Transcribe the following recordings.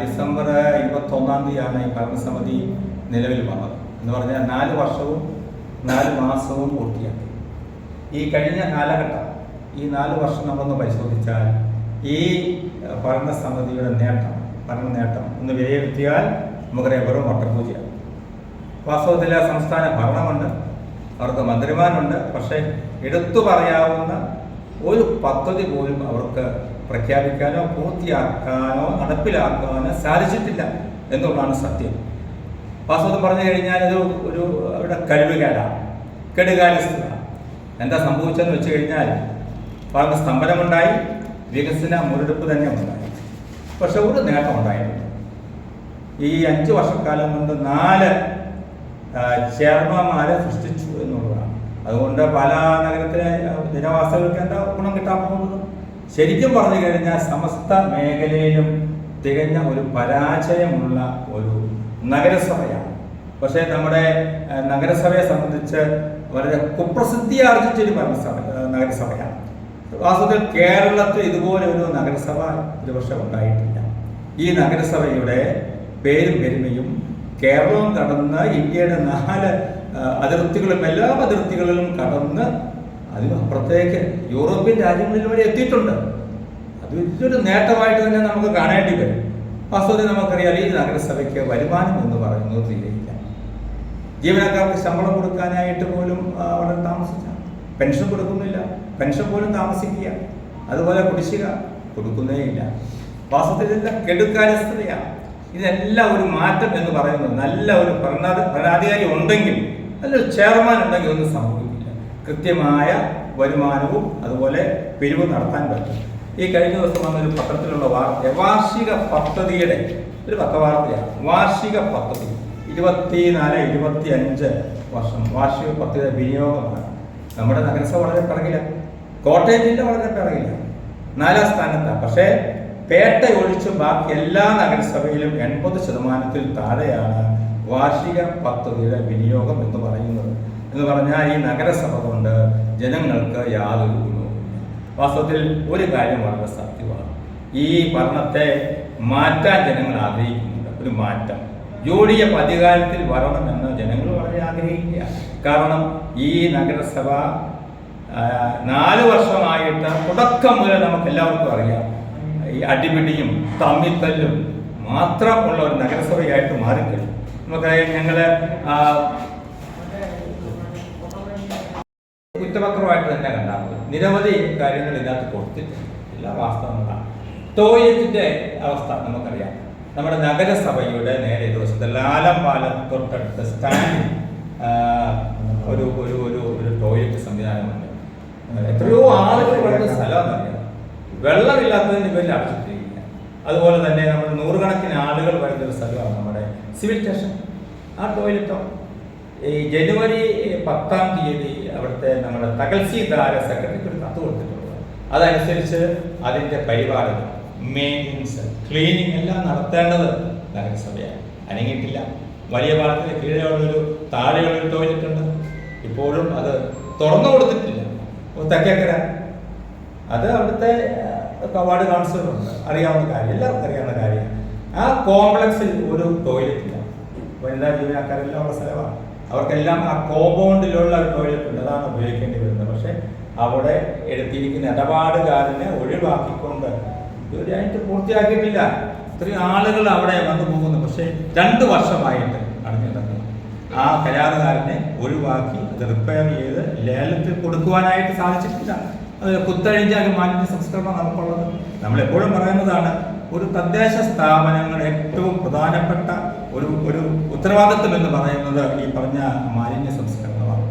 December ഇരുപത്തൊന്നാം തീയതിയാണ് ഈ ഭരണസമിതി നിലവിൽ വന്നത്. എന്ന് പറഞ്ഞാൽ നാല് വർഷവും നാല് മാസവും പൂർത്തിയാക്കി. ഈ കഴിഞ്ഞ കാലഘട്ടം ഈ നാല് വർഷം നമ്മളൊന്ന് പരിശോധിച്ചാൽ ഈ ഭരണസമിതിയുടെ നേട്ടം ഭരണ നേട്ടം ഒന്ന് വിലയിരുത്തിയാൽ നമുക്കറിയാം വെറും വട്ടപൂജയാണ്. വാസ്തവത്തിൽ ആ സംസ്ഥാന ഭരണമുണ്ട് അവർക്ക് മന്ത്രിമാരുണ്ട്. പക്ഷേ എടുത്തു പറയാവുന്ന ഒരു പദ്ധതി പോലും അവർക്ക് പ്രഖ്യാപിക്കാനോ പൂർത്തിയാക്കാനോ നടപ്പിലാക്കാനോ സാധിച്ചിട്ടില്ല എന്നുള്ളതാണ് സത്യം. വാസ്തവം പറഞ്ഞു കഴിഞ്ഞാൽ ഇത് ഒരു അവരുടെ കഴിവുകേടാണ് കെടുകാര്യസ്ഥത. എന്താ സംഭവിച്ചതെന്ന് വെച്ച് കഴിഞ്ഞാൽ പറഞ്ഞ സ്തംഭനമുണ്ടായി വികസന മുരടിപ്പ് തന്നെ ഉണ്ടായി. പക്ഷെ ഒരു നേട്ടം ഉണ്ടായിരുന്നു ഈ അഞ്ച് വർഷക്കാലം കൊണ്ട് നാല് ചെയർമാന്മാരെ സൃഷ്ടിച്ചു എന്നുള്ളതാണ്. അതുകൊണ്ട് പല നഗരത്തിലെ ജനവാസികൾക്ക് എന്താ ഗുണം കിട്ടാൻ പോകുന്നത്? ശരിക്കും പറഞ്ഞു കഴിഞ്ഞാൽ സമസ്ത മേഖലയിലും തികഞ്ഞ ഒരു പരാജയമുള്ള ഒരു നഗരസഭയാണ്. പക്ഷേ നമ്മുടെ നഗരസഭയെ സംബന്ധിച്ച് വളരെ കുപ്രസിദ്ധി ആർജിച്ചൊരു ഭരണസഭ ആ, നഗരസഭയാണ്. വാസ്തവത്തിൽ കേരളത്തിൽ ഇതുപോലെ ഒരു നഗരസഭ ഒരു വർഷം ഉണ്ടായിട്ടില്ല. ഈ നഗരസഭയുടെ പേരും പെരുമയും കേരളം കടന്ന് ഇന്ത്യയുടെ നാല് അതിർത്തികളും എല്ലാ അതിർത്തികളിലും കടന്ന് അതിന് അപ്പുറത്തേക്ക് യൂറോപ്യൻ രാജ്യങ്ങളിൽ വരെ എത്തിയിട്ടുണ്ട്. അത് വലിയൊരു നേട്ടമായിട്ട് തന്നെ നമുക്ക് കാണേണ്ടി വരും. വാസ്തവത്തിൽ നമുക്കറിയാം ഈ നഗരസഭയ്ക്ക് വരുമാനം എന്ന് പറയുന്നത് തീരെയില്ല ജീവനക്കാർക്ക് ശമ്പളം കൊടുക്കാനായിട്ട് പോലും അവിടെ താമസിച്ച. പെൻഷൻ കൊടുക്കുന്നില്ല. പെൻഷൻ പോലും താമസിക്കുക. അതുപോലെ കുടിശ്ശിക കൊടുക്കുന്നേയില്ല വാസ്തവത്തിൽ ഇതെല്ലാം കെടുക്കാര്യസ്ഥതയാണ് ഇതെല്ലാം ഒരു മാറ്റം എന്ന് പറയുന്നത് നല്ല ഒരു ഭരണാധി ഭരണാധികാരി ഉണ്ടെങ്കിൽ നല്ലൊരു ചെയർമാൻ ഉണ്ടെങ്കിൽ ഒന്ന് സംഭവിക്കില്ല. കൃത്യമായ വരുമാനവും അതുപോലെ പിരിവ് നടത്താൻ പറ്റും. ഈ കഴിഞ്ഞ ദിവസം വന്നൊരു പത്രത്തിലുള്ള വാർത്ത വാർഷിക പദ്ധതിയുടെ ഒരു പത്രവാർത്തയാണ്. വാർഷിക പദ്ധതി. ഇരുപത്തിനാല് ഇരുപത്തി അഞ്ച് വർഷം വാർഷിക പദ്ധതിയുടെ വിനിയോഗമാണ്. നമ്മുടെ നഗരസഭ വളരെ പിറകില്ല. കോട്ടയം ജില്ല വളരെ പിറകില്ല. നാലാം സ്ഥാനത്താണ് പക്ഷേ പേട്ട ഒഴിച്ച് ബാക്കി എല്ലാ നഗരസഭയിലും എൺപത് ശതമാനത്തിൽ താഴെയാണ് വാർഷിക പദ്ധതിയുടെ വിനിയോഗം എന്ന് പറയുന്നത്. എന്ന് പറഞ്ഞാൽ ഈ നഗരസഭ കൊണ്ട് ജനങ്ങൾക്ക് യാതൊരു ഗുണവും വാസ്തവത്തിൽ ഒരു കാര്യം വളരെ സത്യമാണ്. ഈ ഭരണത്തെ മാറ്റാൻ ജനങ്ങൾ ആഗ്രഹിക്കുന്നുണ്ട്. ഒരു മാറ്റം. യു പതികാലത്തിൽ വരണമെന്ന് ജനങ്ങൾ വളരെ ആഗ്രഹിക്കുക കാരണം ഈ നഗരസഭ നാല് വർഷമായിട്ട് തുടക്കം മുതൽ നമുക്ക് എല്ലാവർക്കും അറിയാം. ഈ അടിപിടിയും തമ്മിത്തല്ലും മാത്രമുള്ള ഒരു നഗരസഭയായിട്ട് മാറിക്കഴിഞ്ഞു. നമുക്കറിയാം ഞങ്ങൾ ആ, കുറ്റപത്രമായിട്ട് തന്നെ കണ്ടാൽ നിരവധി കാര്യങ്ങൾ ഇതിനകത്ത് കൊടുത്തിട്ടുണ്ട്. എല്ലാ വാസ്തവങ്ങളാണ്. ടോയ്ലറ്റിന്റെ അവസ്ഥ നമുക്കറിയാം. നമ്മുടെ നഗരസഭയുടെ നേരെ ദിവസത്തെ ലാലം പാലം തൊട്ടടുത്ത സ്റ്റാൻഡിൽ ഒരു ഒരു ഒരു ഒരു ടോയ്ലറ്റ് സംവിധാനമുണ്ട്. എത്രയോ ആളുകൾ വരുന്ന സ്ഥലമെന്നറിയാം വെള്ളമില്ലാത്തതിന് പേരിൽ അടച്ചിട്ടിരിക്കുക അതുപോലെ തന്നെ നമ്മൾ നൂറുകണക്കിന് ആളുകൾ വരുന്ന ഒരു സ്ഥലമാണ് നമ്മുടെ സിവിൽ സ്റ്റേഷൻ. ആ ടോയ്ലറ്റോ ഈ ജനുവരി പത്താം തീയതി അവിടുത്തെ നമ്മുടെ തകൽസിദാര സെക്രട്ടറിക്ക് ഒരു കത്ത് കൊടുത്തിട്ടുണ്ട്. അതനുസരിച്ച് അതിന്റെ പരിപാലനം മെയിന്റനൻസ് ക്ലീനിങ് എല്ലാം നടത്തേണ്ടത് നഗരസഭയാണ്. അനങ്ങിയിട്ടില്ല. വലിയ പാലത്തിന് കീഴെയുള്ളൊരു താഴെയുള്ളൊരു ടോയ്ലറ്റ് ഉണ്ട്. ഇപ്പോഴും അത് തുറന്നു കൊടുത്തിട്ടില്ല. തെക്കേക്കര. അത് അവിടുത്തെ വാർഡ് കൗൺസിലറുണ്ട്. അറിയാവുന്ന കാര്യം എല്ലാവർക്കും അറിയാവുന്ന കാര്യമാണ് ആ കോംപ്ലക്സിൽ ഒരു ടോയ്ലറ്റ് ഇല്ല. വനിതാ ജീവനക്കാരെല്ലാം ഉള്ള സ്ഥലമാണ്. അവർക്കെല്ലാം ആ കോമ്പൗണ്ടിലുള്ള ഒരു ടോയ്ലറ്റ് ഉണ്ട് അതാണ് ഉപയോഗിക്കേണ്ടി വരുന്നത്. പക്ഷേ അവിടെ എടുത്തിരിക്കുന്ന ഇടപാടുകാരനെ ഒഴിവാക്കിക്കൊണ്ട് ഇതുവരെയായിട്ട് പൂർത്തിയാക്കിയിട്ടില്ല. ഇത്രയും ആളുകൾ അവിടെ വന്നു പോകുന്നു. പക്ഷേ രണ്ട് വർഷമായിട്ട് അടഞ്ഞു കിടക്കുന്നു. ആ കരാറുകാരനെ ഒഴിവാക്കി അത് റിപ്പയർ ചെയ്ത് ലേലത്തിൽ കൊടുക്കുവാനായിട്ട് സാധിച്ചിട്ടില്ല. അത് കുത്തഴിഞ്ഞ ഒരു മാലിന്യ സംസ്കരണം നമുക്കുള്ളത് നമ്മൾ എപ്പോഴും പറയുന്നതാണ് ഒരു തദ്ദേശ സ്ഥാപനങ്ങളുടെ ഏറ്റവും പ്രധാനപ്പെട്ട ഒരു ഒരു ഉത്തരവാദിത്വം എന്ന് പറയുന്നത് ഈ പറഞ്ഞ മാലിന്യ സംസ്കരണമാണ്.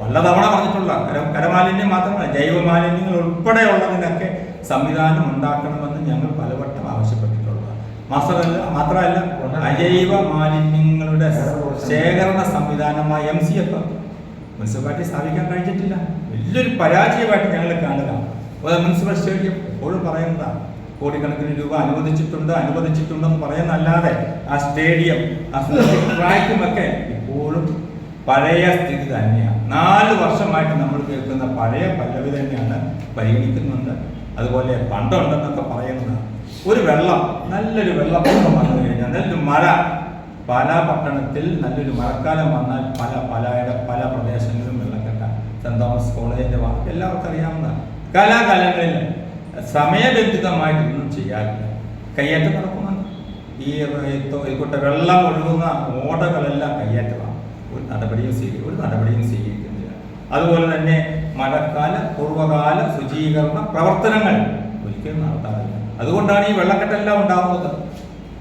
പലതവണ പറഞ്ഞിട്ടുള്ള കര കരമാലിന്യം മാത്രമല്ല ജൈവ മാലിന്യങ്ങൾ ഉൾപ്പെടെയുള്ളതിനൊക്കെ സംവിധാനം ഉണ്ടാക്കണമെന്ന് ഞങ്ങൾ പലവട്ടം ആവശ്യപ്പെട്ടിട്ടുള്ളതാണ് മാത്രമല്ല മാത്രമല്ല അജൈവ മാലിന്യങ്ങളുടെ ശേഖരണ സംവിധാനമായ എം സി എഫ് മുനിസിപ്പാലിറ്റി സ്ഥാപിക്കാൻ കഴിഞ്ഞിട്ടില്ല. വലിയൊരു പരാജയമായിട്ട് ഞങ്ങൾ കാണുക. മുനിസിപ്പൽ സ്റ്റേഡിയം എപ്പോഴും പറയുന്നതാണ് കോടിക്കണക്കിന് രൂപ അനുവദിച്ചിട്ടുണ്ട് അനുവദിച്ചിട്ടുണ്ടെന്ന് പറയുന്നല്ലാതെ ആ സ്റ്റേഡിയം ആ ട്രാക്കും ഒക്കെ ഇപ്പോഴും പഴയ സ്ഥിതി തന്നെയാണ്. നാല് വർഷമായിട്ട് നമ്മൾ കേൾക്കുന്ന പഴയ പല്ലവി തന്നെയാണ് പരിഗണിക്കുന്നുണ്ട്. അതുപോലെ പണ്ടുണ്ടെന്നൊക്കെ പറയുന്നതാണ് ഒരു വെള്ളം നല്ലൊരു വെള്ളപ്പൊക്കം വന്നു കഴിഞ്ഞാൽ നല്ലൊരു മഴ. പല പട്ടണത്തിൽ നല്ലൊരു മഴക്കാലം വന്നാൽ പല പലയുടെ പല പ്രദേശങ്ങളിലും വെള്ളം കെട്ടാം സെന്റ് തോമസ് കോളേജിന്റെ വാക്ക് എല്ലാവർക്കും അറിയാവുന്ന കാലാകാലങ്ങളിൽ സമയബന്ധിതമായിട്ടൊന്നും ചെയ്യാറില്ല കയ്യേറ്റം നടക്കുന്നുണ്ട്. ഈ ഇക്കൂട്ട വെള്ളം ഒഴുകുന്ന ഓടകളെല്ലാം കയ്യേറ്റമാണ്. ഒരു നടപടിയും സ്വീകരിക്കും ഒരു നടപടിയും സ്വീകരിക്കുന്നില്ല. അതുപോലെ തന്നെ മഴക്കാല പൂർവകാല ശുചീകരണ പ്രവർത്തനങ്ങൾ ഒരിക്കലും നടത്താറില്ല. അതുകൊണ്ടാണ് ഈ വെള്ളക്കെട്ടെല്ലാം ഉണ്ടാകുന്നത്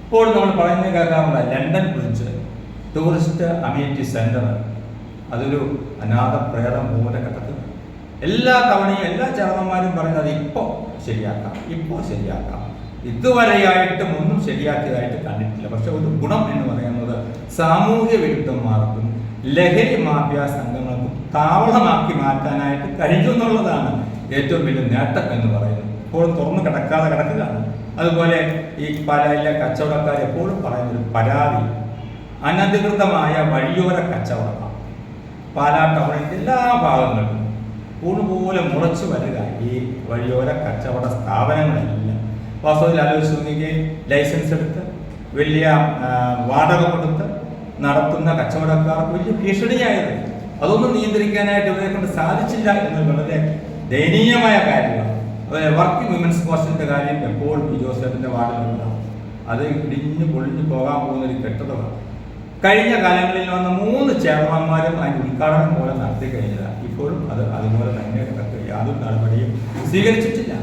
ഇപ്പോൾ നമ്മൾ പറയുന്നത് കേൾക്കാറുള്ള London Bridge tourist amenity centre അതൊരു അനാഥ പ്രേത മൂലഘട്ടത്തിൽ എല്ലാ തവണയും എല്ലാ ചേർന്നന്മാരും പറയുന്നത് ഇപ്പോൾ ശരിയാക്കാം. ഇപ്പോൾ ശരിയാക്കാം. ഇതുവരെയായിട്ടും ഒന്നും ശരിയാക്കിയതായിട്ട് കണ്ടിട്ടില്ല. പക്ഷെ ഒരു ഗുണം എന്ന് പറയുന്നത് സാമൂഹ്യ വിരുദ്ധന്മാർക്കും ലഹരി മാഫിയ സംഘങ്ങൾക്കും താവളമാക്കി മാറ്റാനായിട്ട് കഴിഞ്ഞു എന്നുള്ളതാണ് ഏറ്റവും വലിയ നേട്ടം എന്ന് പറയുന്നത്. ഇപ്പോഴും തുറന്നു കിടക്കാതെ കിടക്കുകയാണ്. അതുപോലെ ഈ പാലായിലെ കച്ചവടക്കാർ എപ്പോഴും പറയുന്ന ഒരു പരാതി അനധികൃതമായ വഴിയോര കച്ചവടമാണ്. പാലാ ടൗണിന്റെ എല്ലാ ഭാഗങ്ങളിലും ഊണുപോലെ മുളച്ചു വരിക. ഈ വഴിയോര കച്ചവട സ്ഥാപനങ്ങളെല്ലാം. വാസ്തവത്തിൽ ആലോചിച്ച് നോക്കിക്കേ ലൈസൻസ് എടുത്ത് വലിയ വാടക കൊടുത്ത് നടത്തുന്ന കച്ചവടക്കാർക്ക് വലിയ ഭീഷണിയായത്. അതൊന്നും നിയന്ത്രിക്കാനായിട്ട് ഇവരെ കൊണ്ട് സാധിച്ചില്ല എന്ന് വളരെ ദയനീയമായ കാര്യമാണ്. അതുപോലെ വർക്കിംഗ് വിമൻസ് പോസ്റ്റിന്റെ കാര്യം എപ്പോഴും ഈ ജോസഫിന്റെ വാർഡിലുള്ളതാണ് അത് ഇടിഞ്ഞു പൊളിഞ്ഞു പോകാൻ പോകുന്ന ഒരു കെട്ടതാണ് കഴിഞ്ഞ കാലങ്ങളിൽ വന്ന മൂന്ന് ചെയർമാന്മാരും അതിന്റെ ഉദ്ഘാടനം പോലെ നടത്തി കഴിഞ്ഞതാണ്. ഇപ്പോഴും അത് അതുപോലെ തന്നെ കിടക്കുക യാതൊരു നടപടിയും സ്വീകരിച്ചിട്ടില്ല.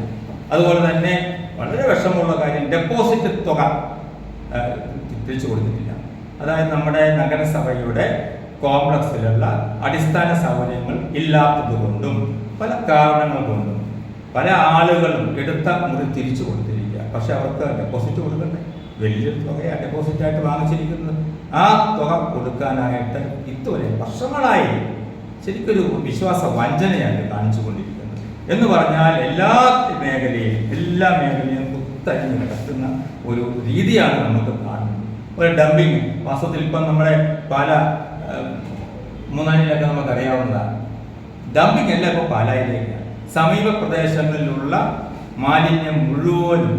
അതുപോലെ തന്നെ വളരെ വിഷമമുള്ള കാര്യം ഡെപ്പോസിറ്റ് തുക തിരിച്ചു കൊടുത്തിട്ടില്ല. അതായത് നമ്മുടെ നഗരസഭയുടെ കോംപ്ലക്സിലുള്ള അടിസ്ഥാന സൗകര്യങ്ങൾ ഇല്ലാത്തത് കൊണ്ടും പല കാരണങ്ങൾ കൊണ്ടും പല ആളുകളും എടുത്ത മുറി തിരിച്ചു കൊടുത്തിരിക്കുക. പക്ഷെ അവർക്ക് ഡെപ്പോസിറ്റ് കൊടുക്കണ്ടേ? വലിയൊരു തുകയാണ് ഡെപ്പോസിറ്റായിട്ട് വാങ്ങിച്ചിരിക്കുന്നത്. ആ തുക കൊടുക്കാനായിട്ട് ഇതുവരെ വർഷങ്ങളായി ശരിക്കൊരു വിശ്വാസ വഞ്ചനയാണ് കാണിച്ചുകൊണ്ടിരിക്കുന്നത്. എന്ന് പറഞ്ഞാൽ എല്ലാ മേഖലയിലും എല്ലാ മേഖലയും കുത്തരിഞ്ഞ് കിടക്കുന്ന ഒരു രീതിയാണ് നമുക്ക് കാണുന്നത്. ഒരു ഡംപിങ് വാസ്തവത്തിൽ ഇപ്പം നമ്മുടെ പാല മൂന്നാനിലൊക്കെ നമുക്ക് അറിയാവുന്നതാണ് ഡംപിങ് അല്ല ഇപ്പോൾ പാലായിലേക്കാണ് സമീപ പ്രദേശങ്ങളിലുള്ള മാലിന്യം മുഴുവനും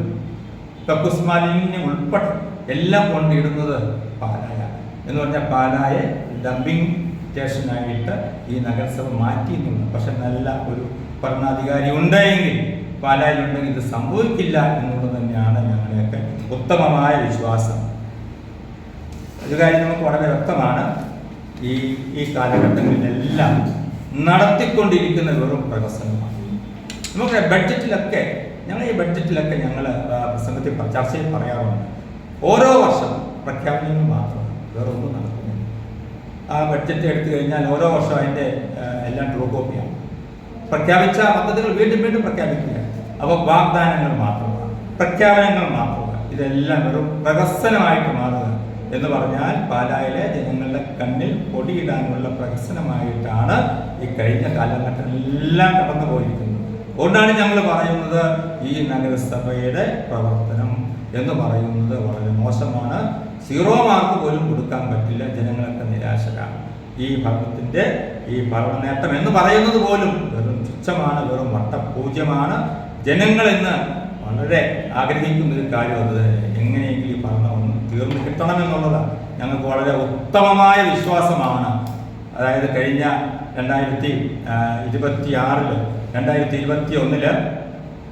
കക്കൂസ് മാലിന്യം ഉൾപ്പെടെ എല്ലാം കൊണ്ടിടുന്നത് പാലായ എന്ന് പറഞ്ഞാൽ പാലായെ ഡംപിങ് സ്റ്റേഷനായിട്ട് ഈ നഗരസഭ മാറ്റിയിട്ടുണ്ട് പക്ഷെ നല്ല ഒരു ഭരണാധികാരി ഉണ്ടെങ്കിൽ പാലായിലുണ്ടെങ്കിൽ ഇത് സംഭവിക്കില്ല എന്നുള്ളത് തന്നെയാണ് ഞങ്ങളുടെയൊക്കെ ഉത്തമമായ വിശ്വാസം. ഒരു കാര്യം നമുക്ക് വളരെ വ്യക്തമാണ്. ഈ ഈ കാലഘട്ടങ്ങളിലെല്ലാം നടത്തിക്കൊണ്ടിരിക്കുന്ന വെറും പ്രവർത്തനമാണ് നമുക്ക് ബഡ്ജറ്റിലൊക്കെ ഞങ്ങൾ ഈ ബഡ്ജറ്റിലൊക്കെ ഞങ്ങൾ പ്രസംഗത്തിൽ ചർച്ചയിൽ പറയാറുണ്ട്. ഓരോ വർഷം പ്രഖ്യാപനങ്ങൾ മാത്രമാണ് വേറെ ഒന്നും നടക്കുന്നില്ല. ആ ബഡ്ജറ്റ് എടുത്തു കഴിഞ്ഞാൽ ഓരോ വർഷവും അതിന്റെ എല്ലാം ട്രൂ കോപ്പിയാണ് പ്രഖ്യാപിച്ച പദ്ധതികൾ വീണ്ടും വീണ്ടും പ്രഖ്യാപിക്കുക. അപ്പോൾ വാഗ്ദാനങ്ങൾ മാത്രമാണ്. പ്രഖ്യാപനങ്ങൾ മാത്രമാണ്. ഇതെല്ലാം വെറും പ്രഹസനമായിട്ട് മാറുക എന്ന് പറഞ്ഞാൽ പാലായിലെ ജനങ്ങളുടെ കണ്ണിൽ പൊടിയിടാനുള്ള പ്രഹസനമായിട്ടാണ് ഈ കഴിഞ്ഞ കാലഘട്ടമെല്ലാം കടന്നു പോയിരിക്കുന്നത് അതുകൊണ്ടാണ് ഞങ്ങൾ പറയുന്നത് ഈ നഗരസഭയുടെ പ്രവർത്തനം. എന്ന് പറയുന്നത് വളരെ മോശമാണ്. സീറോ മാർക്ക് പോലും കൊടുക്കാൻ പറ്റില്ല. ജനങ്ങളൊക്കെ നിരാശരാണ്. ഈ ഭരണത്തിന്റെ ഈ ഭരണ നേട്ടം എന്ന് പറയുന്നത് പോലും വെറും തുച്ഛമാണ് വെറും വട്ടപൂജ്യമാണ് ജനങ്ങൾ ഇന്ന് വളരെ ആഗ്രഹിക്കുന്ന ഒരു കാര്യം അത് എങ്ങനെയെങ്കിലും ഈ ഭരണം ഒന്ന് തീർന്നു കിട്ടണമെന്നുള്ളതാണ് ഞങ്ങൾക്ക് വളരെ ഉത്തമമായ വിശ്വാസമാണ്. അതായത് കഴിഞ്ഞ രണ്ടായിരത്തി ഇരുപത്തി ആറിൽ രണ്ടായിരത്തി ഇരുപത്തി ഒന്നിൽ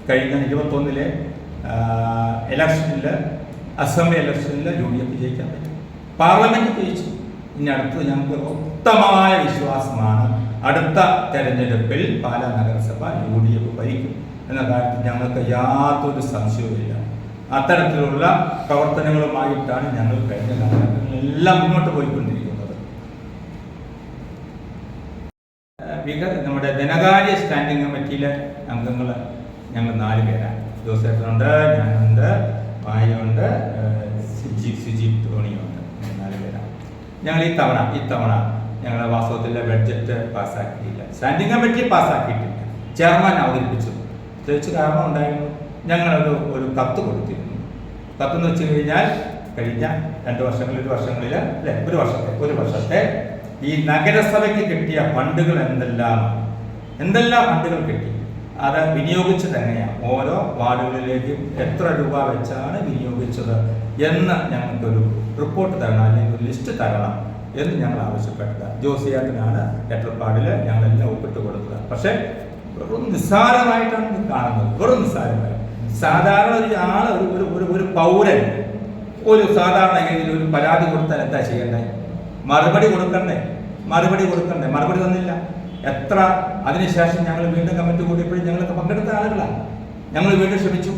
കഴിഞ്ഞ ഇരുപത്തൊന്നിലെ ഇലക്ഷനിൽ അസംബ്ലി ഇലക്ഷനിൽ യു ഡി എഫ് ജയിക്കാൻ പറ്റും. പാർലമെന്റ് ജയിച്ചു. ഇനി അടുത്തത് ഞങ്ങൾക്ക് ഉത്തമമായ വിശ്വാസമാണ്. അടുത്ത തെരഞ്ഞെടുപ്പിൽ പാലാ നഗരസഭ യു ഡി എഫ് ഭരിക്കും എന്ന കാര്യത്തിൽ ഞങ്ങൾക്ക് യാതൊരു സംശയവുമില്ല അത്തരത്തിലുള്ള പ്രവർത്തനങ്ങളുമായിട്ടാണ് ഞങ്ങൾ കഴിഞ്ഞ കാലഘട്ടങ്ങളിലെല്ലാം മുന്നോട്ട് പോയിക്കൊണ്ടിരിക്കുന്നത്. നമ്മുടെ ധനകാര്യ സ്റ്റാൻഡിംഗ് കമ്മിറ്റിയിലെ അംഗങ്ങൾ ഞങ്ങൾ നാല് പേരാണ്. ജോസേട്ടനുണ്ട് ഞാനുണ്ട് മായുണ്ട് ഏഹ് സിജി ധോണിയുണ്ട്. നാല് പേരാണ് ഞങ്ങൾ ഈ തവണ ഈ തവണ ഞങ്ങളുടെ വാസ്തവത്തിലെ ബഡ്ജറ്റ് പാസ്സാക്കിയില്ല. സ്റ്റാൻഡിംഗ് കമ്മിറ്റി പാസ്സാക്കിയിട്ടില്ല. ചെയർമാൻ അവതരിപ്പിച്ചു. പ്രത്യേകിച്ച് കാരണം ഉണ്ടായിരുന്നു ഞങ്ങളൊരു ഒരു കത്ത് കൊടുത്തിരുന്നു. കത്തെന്ന് വെച്ച് കഴിഞ്ഞാൽ കഴിഞ്ഞ രണ്ട് വർഷങ്ങളിൽ ഒരു വർഷങ്ങളിൽ അല്ലെ? ഒരു വർഷത്തെ ഒരു വർഷത്തെ ഈ നഗരസഭയ്ക്ക് കിട്ടിയ ഫണ്ടുകൾ എന്തെല്ലാം? എന്തെല്ലാം ഫണ്ടുകൾ കിട്ടി? അത് വിനിയോഗിച്ചത് തന്നെയാണ് ഓരോ വാർഡുകളിലേക്കും എത്ര രൂപ വെച്ചാണ് വിനിയോഗിച്ചത് എന്ന് ഞങ്ങൾക്കൊരു റിപ്പോർട്ട് തരണം അല്ലെങ്കിൽ ഒരു ലിസ്റ്റ് തരണം എന്ന് ഞങ്ങൾ ആവശ്യപ്പെട്ടത്. ജോസിയാത്തിനാണ് ലെറ്റർപാടിൽ ഞങ്ങളെല്ലാം ഒപ്പിട്ട് കൊടുത്തത്. പക്ഷേ വെറും നിസ്സാരമായിട്ടാണ് ഇത് കാണുന്നത്. വെറും നിസ്സാരമായി സാധാരണ ഒരു ആൾ ഒരു ഒരു ഒരു പൗരൻ ഒരു സാധാരണ എങ്കിലും ഒരു പരാതി കൊടുത്താൽ എന്താ ചെയ്യണ്ടേ? മറുപടി കൊടുക്കണ്ടേ? മറുപടി കൊടുക്കണ്ടേ? മറുപടി തന്നില്ല. എത്ര അതിനുശേഷം ഞങ്ങൾ വീണ്ടും കമ്മിറ്റി കൂടിയപ്പോഴും ഞങ്ങളൊക്കെ പങ്കെടുത്ത ആളുകളാണ് ഞങ്ങൾ വീണ്ടും ശ്രമിച്ചു.